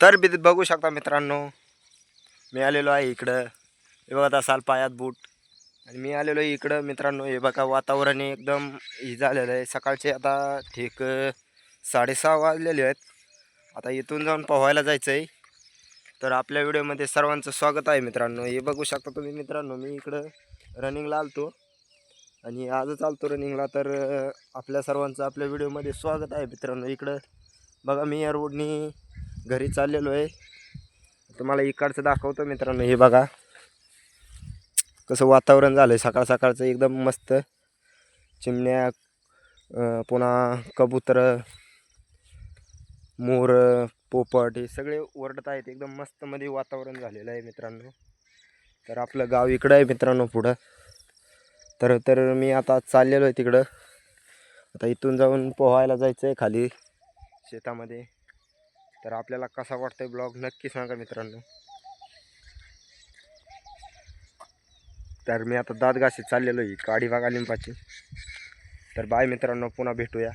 तर बी बघू शकता मित्रांनो. मी आलेलो आहे इकडं. हे बघा असाल पायात बूट. आणि मी आलेलो आहे इकडं मित्रांनो. हे बघा वातावरण एकदम हे झालेलं आहे. सकाळचे आता ठीक साडेसहा वाजलेले आहेत. आता इथून जाऊन पोहायला जायचं आहे तर आपल्या व्हिडिओमध्ये सर्वांचं स्वागत आहे मित्रांनो. हे बघू शकता तुम्ही मित्रांनो मी इकडं रनिंगला आलतो. आणि आजच आलतो रनिंगला तर आपल्या सर्वांचं आपल्या व्हिडिओमध्ये स्वागत आहे मित्रांनो. इकडं बघा मी या रोडनी घरी चाललेलो आहे. तुम्हाला इकडचं दाखवतो मित्रांनो हे बघा. कसं वातावरण झालं आहे सकाळ सकाळचं एकदम मस्त. चिमण्या पुन्हा कबूतर मोर पोपट हे सगळे ओरडत आहेत. एकदम मस्त मध्ये वातावरण झालेलं आहे मित्रांनो. तर आपलं गाव इकडं आहे मित्रांनो पुढं. तर तर मी आता चाललेलो आहे तिकडं. आता इथून जाऊन पोहायला जायचं आहे खाली शेतामध्ये. तर आपल्याला कसा वाटतोय ब्लॉग नक्की सांगा मित्रांनो. तर मी आता दात चाललेलो आहे काडी बागा लिंबाची. तर बाय मित्रांनो पुन्हा भेटूया.